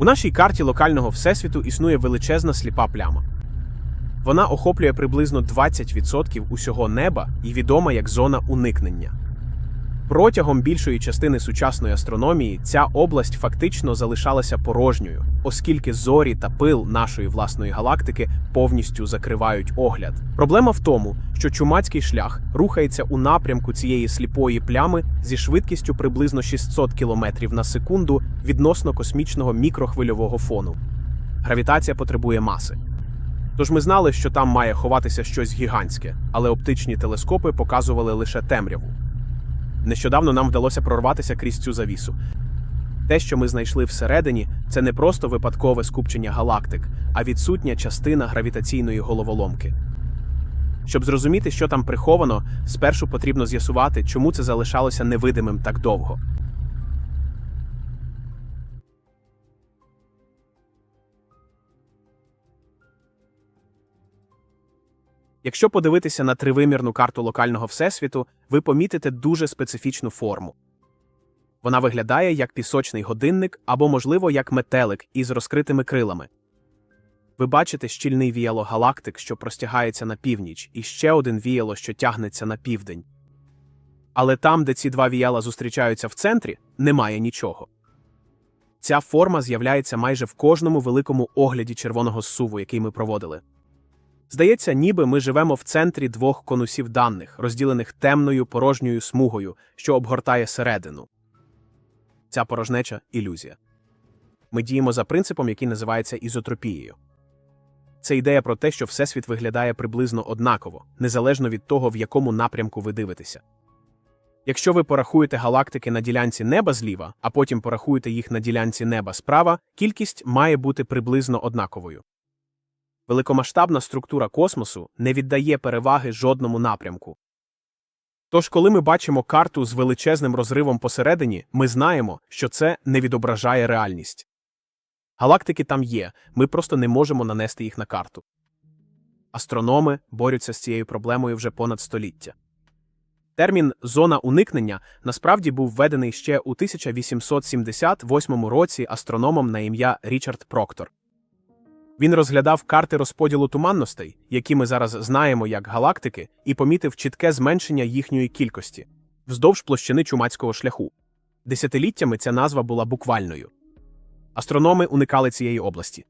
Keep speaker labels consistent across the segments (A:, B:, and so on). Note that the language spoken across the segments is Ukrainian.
A: У нашій карті локального всесвіту існує величезна сліпа пляма. Вона охоплює приблизно 20% усього неба і відома як зона уникнення. Протягом більшої частини сучасної астрономії ця область фактично залишалася порожньою, оскільки зорі та пил нашої власної галактики повністю закривають огляд. Проблема в тому, що чумацький шлях рухається у напрямку цієї сліпої плями зі швидкістю приблизно 600 км на секунду відносно космічного мікрохвильового фону. Гравітація потребує маси. Тож ми знали, що там має ховатися щось гігантське, але оптичні телескопи показували лише темряву. Нещодавно нам вдалося прорватися крізь цю завісу. Те, що ми знайшли всередині, це не просто випадкове скупчення галактик, а відсутня частина гравітаційної головоломки. Щоб зрозуміти, що там приховано, спершу потрібно з'ясувати, чому це залишалося невидимим так довго. Якщо подивитися на тривимірну карту локального всесвіту, ви помітите дуже специфічну форму. Вона виглядає як пісочний годинник або, можливо, як метелик із розкритими крилами. Ви бачите щільний віяло галактик, що простягається на північ, і ще один віяло, що тягнеться на південь. Але там, де ці два віяла зустрічаються в центрі, немає нічого. Ця форма з'являється майже в кожному великому огляді червоного зсуву, який ми проводили. Здається, ніби ми живемо в центрі двох конусів даних, розділених темною порожньою смугою, що обгортає середину. Ця порожнеча ілюзія. Ми діємо за принципом, який називається ізотропією. Це ідея про те, що Всесвіт виглядає приблизно однаково, незалежно від того, в якому напрямку ви дивитеся. Якщо ви порахуєте галактики на ділянці неба зліва, а потім порахуєте їх на ділянці неба справа, кількість має бути приблизно однаковою. Великомасштабна структура космосу не віддає переваги жодному напрямку. Тож, коли ми бачимо карту з величезним розривом посередині, ми знаємо, що це не відображає реальність. Галактики там є, ми просто не можемо нанести їх на карту. Астрономи борються з цією проблемою вже понад століття. Термін зона уникнення насправді був введений ще у 1878 році астрономом на ім'я Річард Проктор. Він розглядав карти розподілу туманностей, які ми зараз знаємо як галактики, і помітив чітке зменшення їхньої кількості вздовж площини чумацького шляху. Десятиліттями ця назва була буквальною. Астрономи уникали цієї області.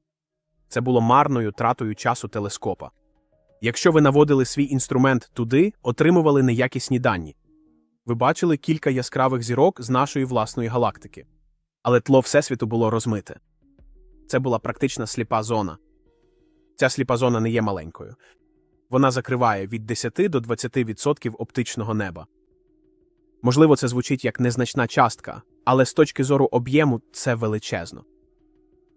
A: Це було марною тратою часу телескопа. Якщо ви наводили свій інструмент туди, отримували неякісні дані. Ви бачили кілька яскравих зірок з нашої власної галактики. Але тло Всесвіту було розмите. Це була практична сліпа зона. Ця сліпа зона не є маленькою. Вона закриває від 10 до 20% оптичного неба. Можливо, це звучить як незначна частка, але з точки зору об'єму це величезно.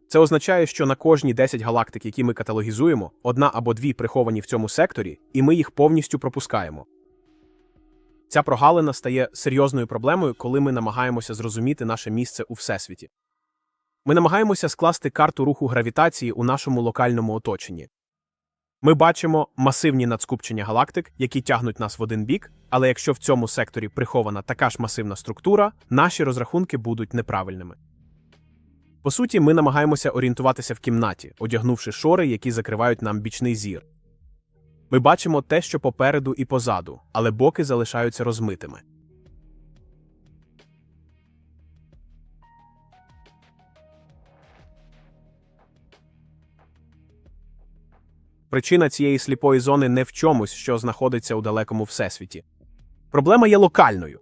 A: Це означає, що на кожні 10 галактик, які ми каталогізуємо, одна або дві приховані в цьому секторі, і ми їх повністю пропускаємо. Ця прогалина стає серйозною проблемою, коли ми намагаємося зрозуміти наше місце у всесвіті. Ми намагаємося скласти карту руху гравітації у нашому локальному оточенні. Ми бачимо масивні надскупчення галактик, які тягнуть нас в один бік, але якщо в цьому секторі прихована така ж масивна структура, наші розрахунки будуть неправильними. По суті, ми намагаємося орієнтуватися в кімнаті, одягнувши шори, які закривають нам бічний зір. Ми бачимо те, що попереду і позаду, але боки залишаються розмитими. Причина цієї сліпої зони не в чомусь, що знаходиться у далекому всесвіті. Проблема є локальною.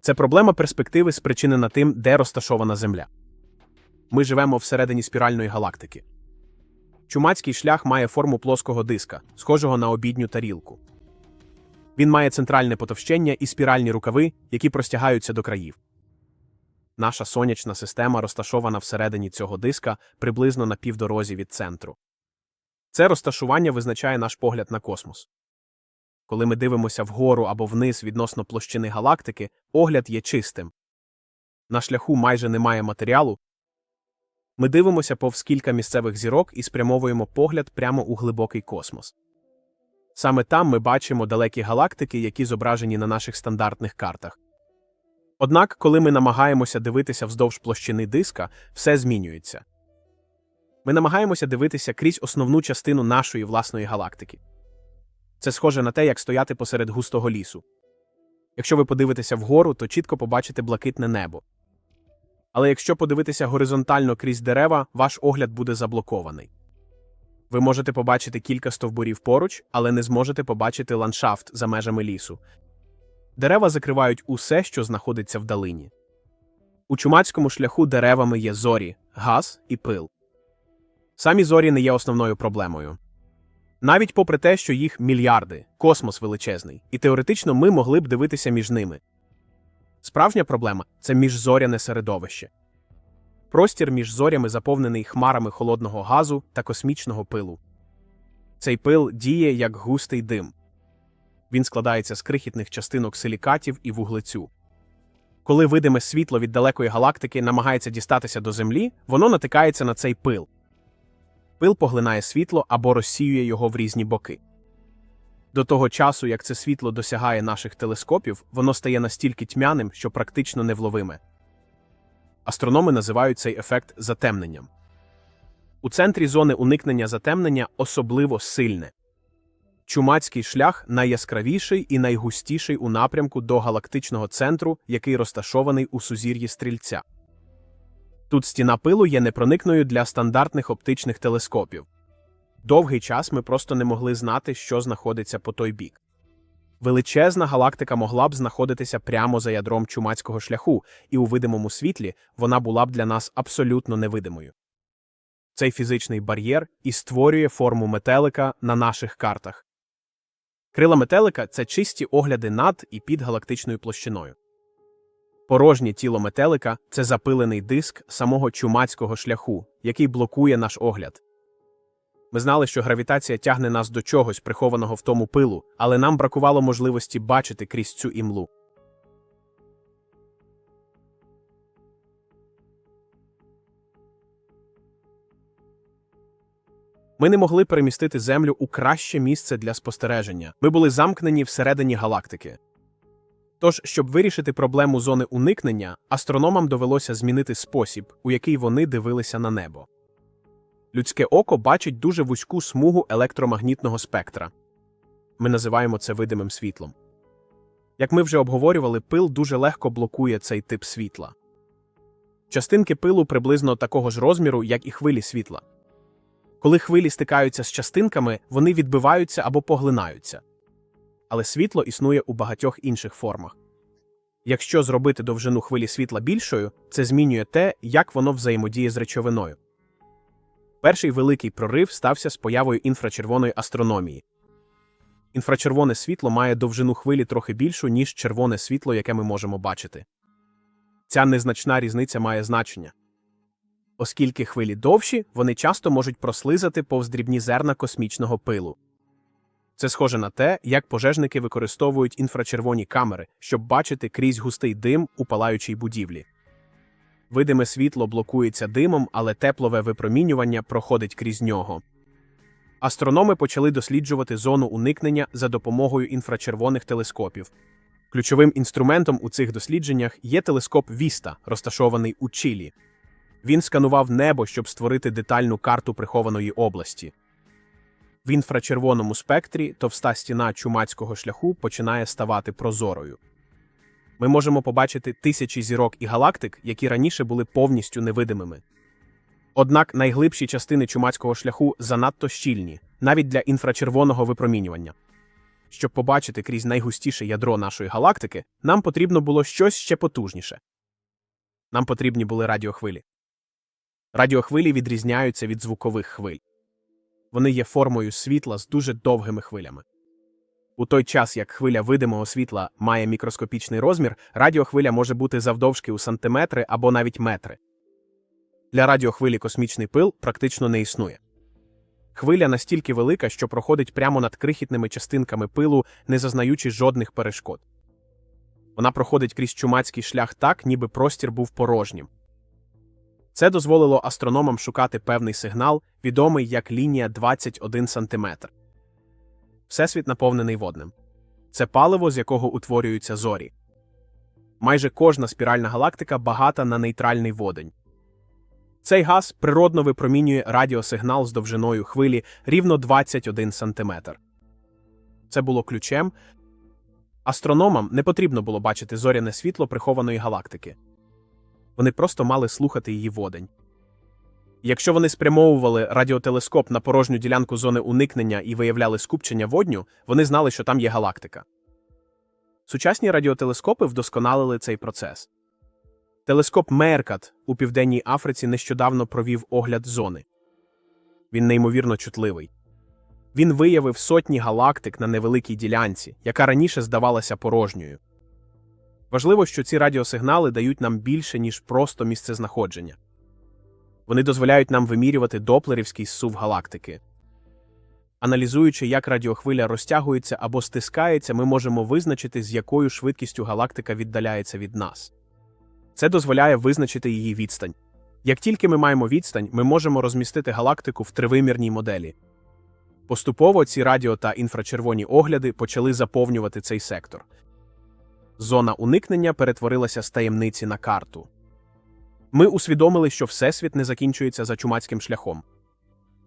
A: Це проблема перспективи, спричинена тим, де розташована Земля. Ми живемо всередині спіральної галактики. Чумацький шлях має форму плоского диска, схожого на обідню тарілку. Він має центральне потовщення і спіральні рукави, які простягаються до країв. Наша сонячна система розташована всередині цього диска приблизно на півдорозі від центру. Це розташування визначає наш погляд на космос. Коли ми дивимося вгору або вниз відносно площини галактики, огляд є чистим. На шляху майже немає матеріалу. Ми дивимося повз кілька місцевих зірок і спрямовуємо погляд прямо у глибокий космос. Саме там ми бачимо далекі галактики, які зображені на наших стандартних картах. Однак, коли ми намагаємося дивитися вздовж площини диска, все змінюється. Ми намагаємося дивитися крізь основну частину нашої власної галактики. Це схоже на те, як стояти посеред густого лісу. Якщо ви подивитеся вгору, то чітко побачите блакитне небо. Але якщо подивитися горизонтально крізь дерева, ваш огляд буде заблокований. Ви можете побачити кілька стовбурів поруч, але не зможете побачити ландшафт за межами лісу. Дерева закривають усе, що знаходиться в далині. У чумацькому шляху деревами є зорі, газ і пил. Самі зорі не є основною проблемою. Навіть попри те, що їх мільярди, космос величезний, і теоретично ми могли б дивитися між ними. Справжня проблема це міжзоряне середовище. Простір між зорями заповнений хмарами холодного газу та космічного пилу. Цей пил діє як густий дим. Він складається з крихітних частинок силікатів і вуглецю. Коли видиме світло від далекої галактики намагається дістатися до Землі, воно натикається на цей пил. Пил поглинає світло або розсіює його в різні боки. До того часу, як це світло досягає наших телескопів, воно стає настільки тьмяним, що практично невловиме. Астрономи називають цей ефект затемненням. У центрі зони уникнення затемнення особливо сильне. Чумацький шлях найяскравіший і найгустіший у напрямку до галактичного центру, який розташований у сузір'ї стрільця. Тут стіна пилу є непроникною для стандартних оптичних телескопів. Довгий час ми просто не могли знати, що знаходиться по той бік. Величезна галактика могла б знаходитися прямо за ядром чумацького шляху, і у видимому світлі вона була б для нас абсолютно невидимою. Цей фізичний бар'єр і створює форму метелика на наших картах. Крила метелика це чисті огляди над і під галактичною площиною. Порожнє тіло метелика це запилений диск самого чумацького шляху, який блокує наш огляд. Ми знали, що гравітація тягне нас до чогось, прихованого в тому пилу, але нам бракувало можливості бачити крізь цю імлу. Ми не могли перемістити Землю у краще місце для спостереження. Ми були замкнені всередині галактики. Тож, щоб вирішити проблему зони уникнення, астрономам довелося змінити спосіб, у який вони дивилися на небо. Людське око бачить дуже вузьку смугу електромагнітного спектра. Ми називаємо це видимим світлом. Як ми вже обговорювали, пил дуже легко блокує цей тип світла. Частинки пилу приблизно такого ж розміру, як і хвилі світла. Коли хвилі стикаються з частинками, вони відбиваються або поглинаються. Але світло існує у багатьох інших формах. Якщо зробити довжину хвилі світла більшою, це змінює те, як воно взаємодіє з речовиною. Перший великий прорив стався з появою інфрачервоної астрономії. Інфрачервоне світло має довжину хвилі трохи більшу, ніж червоне світло, яке ми можемо бачити. Ця незначна різниця має значення. Оскільки хвилі довші, вони часто можуть прослизати повз дрібні зерна космічного пилу. Це схоже на те, як пожежники використовують інфрачервоні камери, щоб бачити крізь густий дим у палаючій будівлі. Видиме світло блокується димом, але теплове випромінювання проходить крізь нього. Астрономи почали досліджувати зону уникнення за допомогою інфрачервоних телескопів. Ключовим інструментом у цих дослідженнях є телескоп Віста, розташований у Чилі. Він сканував небо, щоб створити детальну карту прихованої області. В інфрачервоному спектрі товста стіна чумацького шляху починає ставати прозорою. Ми можемо побачити тисячі зірок і галактик, які раніше були повністю невидимими. Однак найглибші частини чумацького шляху занадто щільні, навіть для інфрачервоного випромінювання. Щоб побачити крізь найгустіше ядро нашої галактики, нам потрібно було щось ще потужніше. Нам потрібні були радіохвилі. Радіохвилі відрізняються від звукових хвиль. Вони є формою світла з дуже довгими хвилями. У той час, як хвиля видимого світла має мікроскопічний розмір, радіохвиля може бути завдовжки у сантиметри або навіть метри. Для радіохвилі космічний пил практично не існує. Хвиля настільки велика, що проходить прямо над крихітними частинками пилу, не зазнаючи жодних перешкод. Вона проходить крізь чумацький шлях так, ніби простір був порожнім. Це дозволило астрономам шукати певний сигнал, відомий як лінія 21 см. Всесвіт наповнений водним. Це паливо, з якого утворюються зорі. Майже кожна спіральна галактика багата на нейтральний водень. Цей газ природно випромінює радіосигнал з довжиною хвилі рівно 21 см. Це було ключем. Астрономам не потрібно було бачити зоряне світло прихованої галактики. Вони просто мали слухати її водень. Якщо вони спрямовували радіотелескоп на порожню ділянку зони уникнення і виявляли скупчення водню, вони знали, що там є галактика. Сучасні радіотелескопи вдосконалили цей процес. Телескоп Меркат у Південній Африці нещодавно провів огляд зони. Він неймовірно чутливий. Він виявив сотні галактик на невеликій ділянці, яка раніше здавалася порожньою. Важливо, що ці радіосигнали дають нам більше, ніж просто місцезнаходження. Вони дозволяють нам вимірювати доплерівський зсув галактики. Аналізуючи, як радіохвиля розтягується або стискається, ми можемо визначити, з якою швидкістю галактика віддаляється від нас. Це дозволяє визначити її відстань. Як тільки ми маємо відстань, ми можемо розмістити галактику в тривимірній моделі. Поступово ці радіо та інфрачервоні огляди почали заповнювати цей сектор. Зона уникнення перетворилася з таємниці на карту. Ми усвідомили, що Всесвіт не закінчується за чумацьким шляхом.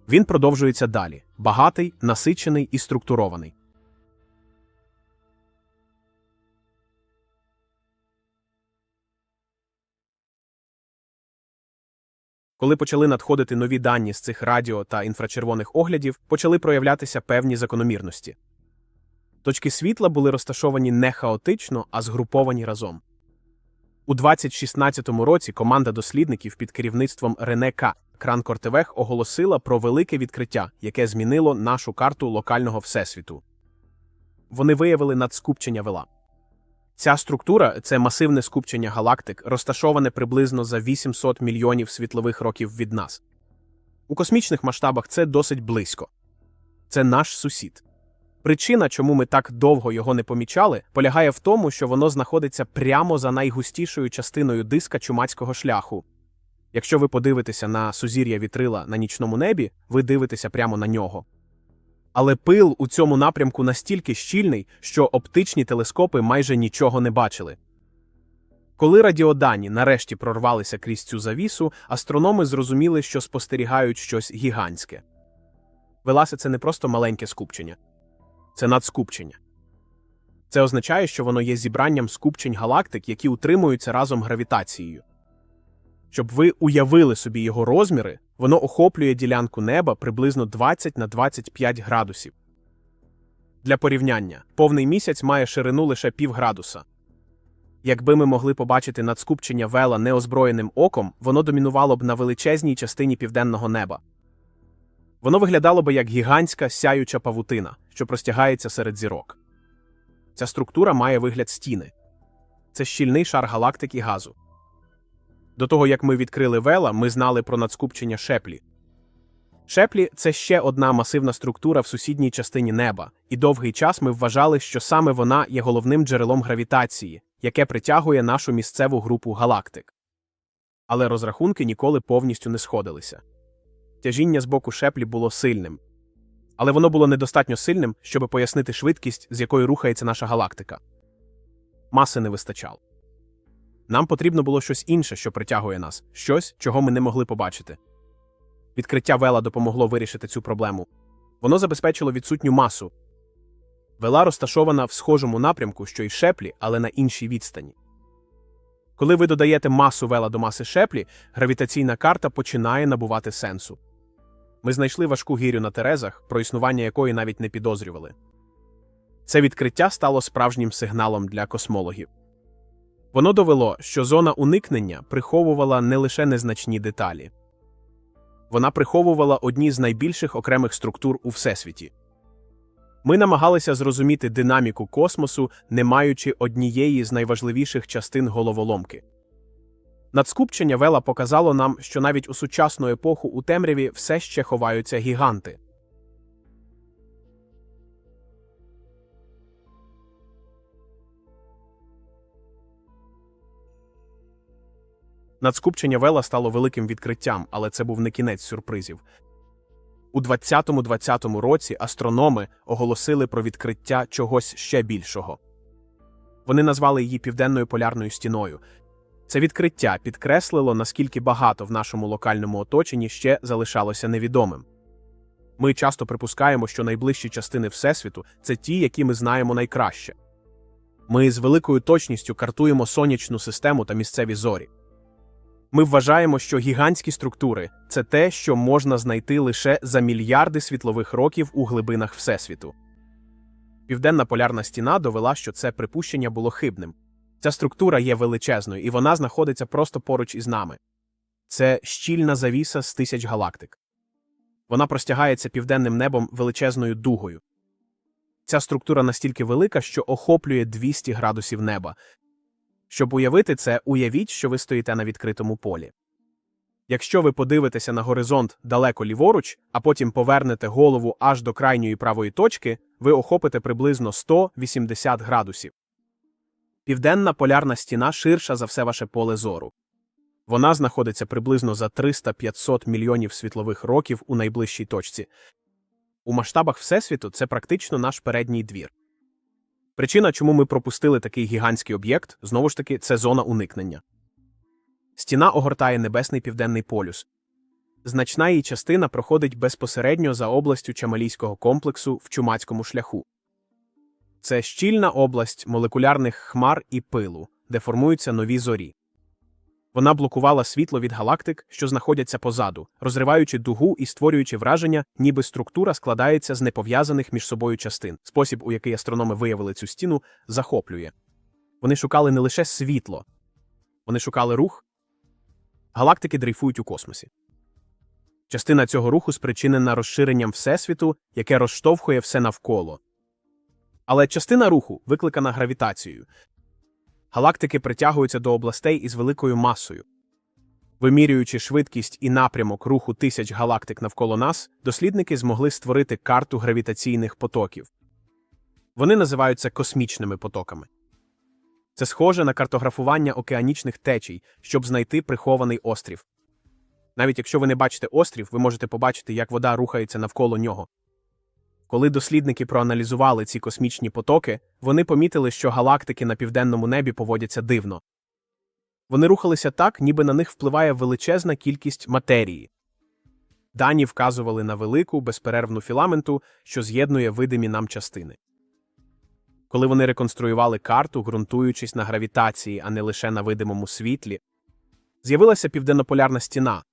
A: Він продовжується далі багатий, насичений і структурований. Коли почали надходити нові дані з цих радіо та інфрачервоних оглядів, почали проявлятися певні закономірності. Точки світла були розташовані не хаотично, а згруповані разом. У 2016 році команда дослідників під керівництвом Рене К. Кранкортевех оголосила про велике відкриття, яке змінило нашу карту локального всесвіту. Вони виявили надскупчення вела. Ця структура це масивне скупчення галактик, розташоване приблизно за 800 мільйонів світлових років від нас. У космічних масштабах це досить близько. Це наш сусід. Причина, чому ми так довго його не помічали, полягає в тому, що воно знаходиться прямо за найгустішою частиною диска чумацького шляху. Якщо ви подивитеся на сузір'я вітрила на нічному небі, ви дивитеся прямо на нього. Але пил у цьому напрямку настільки щільний, що оптичні телескопи майже нічого не бачили. Коли радіодані нарешті прорвалися крізь цю завісу, астрономи зрозуміли, що спостерігають щось гігантське. Веласе це не просто маленьке скупчення, це надскупчення. Це означає, що воно є зібранням скупчень галактик, які утримуються разом гравітацією. Щоб ви уявили собі його розміри, воно охоплює ділянку неба приблизно 20 на 25 градусів. Для порівняння, повний місяць має ширину лише півградуса. Якби ми могли побачити надскупчення вела неозброєним оком, воно домінувало б на величезній частині південного неба. Воно виглядало би як гігантська сяюча павутина, що простягається серед зірок. Ця структура має вигляд стіни це щільний шар галактики газу. До того як ми відкрили вела, ми знали про надскупчення шеплі. Шеплі це ще одна масивна структура в сусідній частині неба, і довгий час ми вважали, що саме вона є головним джерелом гравітації, яке притягує нашу місцеву групу галактик. Але розрахунки ніколи повністю не сходилися. Тяжіння з боку шеплі було сильним, але воно було недостатньо сильним, щоб пояснити швидкість, з якою рухається наша галактика. Маси не вистачало. Нам потрібно було щось інше, що притягує нас, щось, чого ми не могли побачити. Відкриття вела допомогло вирішити цю проблему. Воно забезпечило відсутню масу. Вела розташована в схожому напрямку, що й шеплі, але на іншій відстані. Коли ви додаєте масу вела до маси шеплі, гравітаційна карта починає набувати сенсу. Ми знайшли важку гірю на Терезах, про існування якої навіть не підозрювали. Це відкриття стало справжнім сигналом для космологів. Воно довело, що зона уникнення приховувала не лише незначні деталі, вона приховувала одні з найбільших окремих структур у всесвіті. Ми намагалися зрозуміти динаміку космосу, не маючи однієї з найважливіших частин головоломки. Надскупчення вела показало нам, що навіть у сучасну епоху у темряві все ще ховаються гіганти. Надскупчення вела стало великим відкриттям, але це був не кінець сюрпризів. У 2020 році астрономи оголосили про відкриття чогось ще більшого. Вони назвали її південною полярною стіною. Це відкриття підкреслило, наскільки багато в нашому локальному оточенні ще залишалося невідомим. Ми часто припускаємо, що найближчі частини Всесвіту це ті, які ми знаємо найкраще. Ми з великою точністю картуємо сонячну систему та місцеві зорі. Ми вважаємо, що гігантські структури це те, що можна знайти лише за мільярди світлових років у глибинах Всесвіту. Південна полярна стіна довела, що це припущення було хибним. Ця структура є величезною, і вона знаходиться просто поруч із нами. Це щільна завіса з тисяч галактик. Вона простягається південним небом величезною дугою. Ця структура настільки велика, що охоплює 200 градусів неба. Щоб уявити це, уявіть, що ви стоїте на відкритому полі. Якщо ви подивитеся на горизонт далеко ліворуч, а потім повернете голову аж до крайньої правої точки, ви охопите приблизно 180 градусів. Південна полярна стіна ширша за все ваше поле зору. Вона знаходиться приблизно за 300-500 мільйонів світлових років у найближчій точці. У масштабах Всесвіту це практично наш передній двір. Причина, чому ми пропустили такий гігантський об'єкт, знову ж таки, це зона уникнення. Стіна огортає небесний південний полюс. Значна її частина проходить безпосередньо за областю Чамалійського комплексу в Чумацькому шляху. Це щільна область молекулярних хмар і пилу, де формуються нові зорі. Вона блокувала світло від галактик, що знаходяться позаду, розриваючи дугу і створюючи враження, ніби структура складається з непов'язаних між собою частин. Спосіб, у який астрономи виявили цю стіну, захоплює. Вони шукали не лише світло, вони шукали рух. Галактики дрейфують у космосі. Частина цього руху спричинена розширенням Всесвіту, яке розштовхує все навколо. Але частина руху викликана гравітацією. Галактики притягуються до областей із великою масою. Вимірюючи швидкість і напрямок руху тисяч галактик навколо нас, дослідники змогли створити карту гравітаційних потоків. Вони називаються космічними потоками. Це схоже на картографування океанічних течій, щоб знайти прихований острів. Навіть якщо ви не бачите острів, ви можете побачити, як вода рухається навколо нього. Коли дослідники проаналізували ці космічні потоки, вони помітили, що галактики на південному небі поводяться дивно. Вони рухалися так, ніби на них впливає величезна кількість матерії. Дані вказували на велику безперервну філаменту, що з'єднує видимі нам частини. Коли вони реконструювали карту, ґрунтуючись на гравітації, а не лише на видимому світлі, з'явилася південнополярна стіна.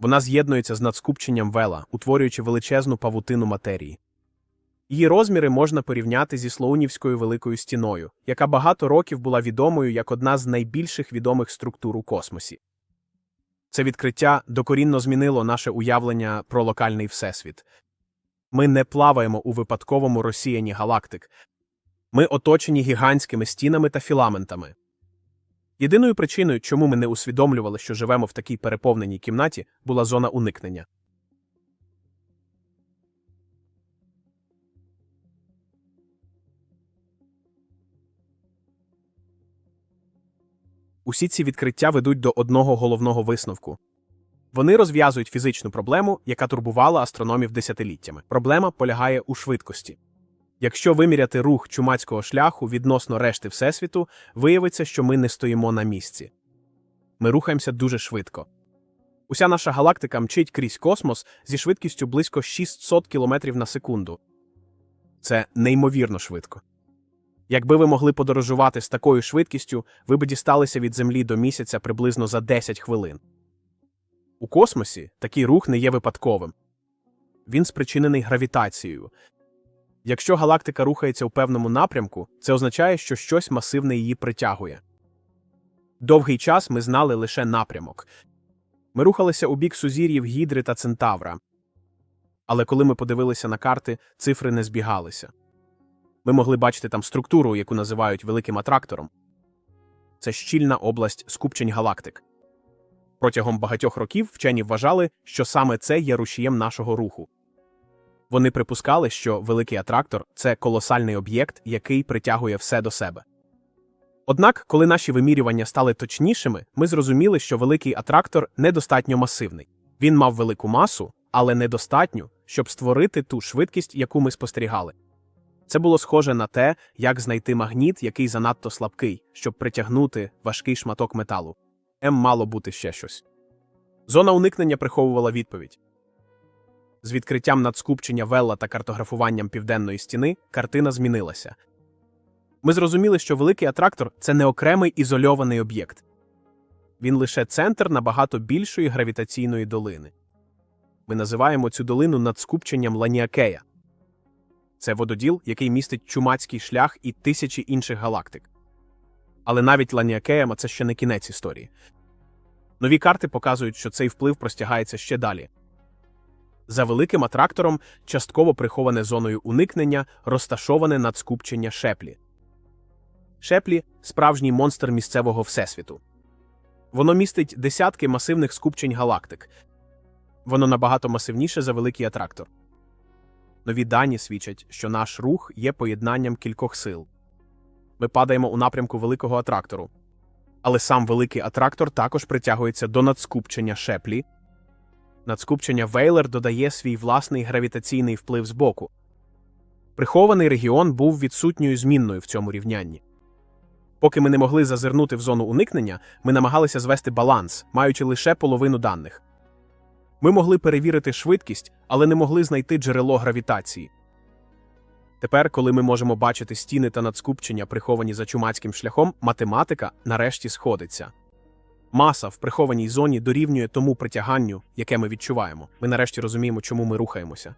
A: Вона з'єднується з надскупченням вела, утворюючи величезну павутину матерії. Її розміри можна порівняти зі Слоунівською великою стіною, яка багато років була відомою як одна з найбільших відомих структур у космосі. Це відкриття докорінно змінило наше уявлення про локальний всесвіт. Ми не плаваємо у випадковому розсіянні галактик, ми оточені гігантськими стінами та філаментами. Єдиною причиною, чому ми не усвідомлювали, що живемо в такій переповненій кімнаті, була зона уникнення. Усі ці відкриття ведуть до одного головного висновку. Вони розв'язують фізичну проблему, яка турбувала астрономів десятиліттями. Проблема полягає у швидкості. Якщо виміряти рух чумацького шляху відносно решти Всесвіту, виявиться, що ми не стоїмо на місці. Ми рухаємося дуже швидко. Уся наша галактика мчить крізь космос зі швидкістю близько 600 км на секунду. Це неймовірно швидко. Якби ви могли подорожувати з такою швидкістю, ви б дісталися від Землі до місяця приблизно за 10 хвилин. У космосі такий рух не є випадковим. Він спричинений гравітацією. Якщо галактика рухається у певному напрямку, це означає, що щось масивне її притягує. Довгий час ми знали лише напрямок. Ми рухалися у бік сузір'їв Гідри та Центавра. Але коли ми подивилися на карти, цифри не збігалися. Ми могли бачити там структуру, яку називають великим атрактором. Це щільна область скупчень галактик. Протягом багатьох років вчені вважали, що саме це є рушієм нашого руху. Вони припускали, що великий атрактор це колосальний об'єкт, який притягує все до себе. Однак, коли наші вимірювання стали точнішими, ми зрозуміли, що великий атрактор недостатньо масивний. Він мав велику масу, але недостатню, щоб створити ту швидкість, яку ми спостерігали. Це було схоже на те, як знайти магніт, який занадто слабкий, щоб притягнути важкий шматок металу. М мало бути ще щось. Зона уникнення приховувала відповідь. З відкриттям надскупчення Велла та картографуванням південної стіни картина змінилася. Ми зрозуміли, що великий атрактор це не окремий ізольований об'єкт. Він лише центр набагато більшої гравітаційної долини. Ми називаємо цю долину надскупченням Ланіакея. Це вододіл, який містить чумацький шлях і тисячі інших галактик. Але навіть Ланіакеям це ще не кінець історії. Нові карти показують, що цей вплив простягається ще далі. За великим атрактором частково приховане зоною уникнення розташоване надскупчення Шеплі. Шеплі справжній монстр місцевого всесвіту. Воно містить десятки масивних скупчень галактик. Воно набагато масивніше за великий атрактор. Нові дані свідчать, що наш рух є поєднанням кількох сил. Ми падаємо у напрямку великого атрактору. Але сам великий атрактор також притягується до надскупчення Шеплі. Надскупчення Вейлер додає свій власний гравітаційний вплив збоку. Прихований регіон був відсутньою змінною в цьому рівнянні. Поки ми не могли зазирнути в зону уникнення, ми намагалися звести баланс, маючи лише половину даних. Ми могли перевірити швидкість, але не могли знайти джерело гравітації. Тепер, коли ми можемо бачити стіни та надскупчення, приховані за чумацьким шляхом, математика нарешті сходиться. Маса в прихованій зоні дорівнює тому притяганню, яке ми відчуваємо. Ми нарешті розуміємо, чому ми рухаємося.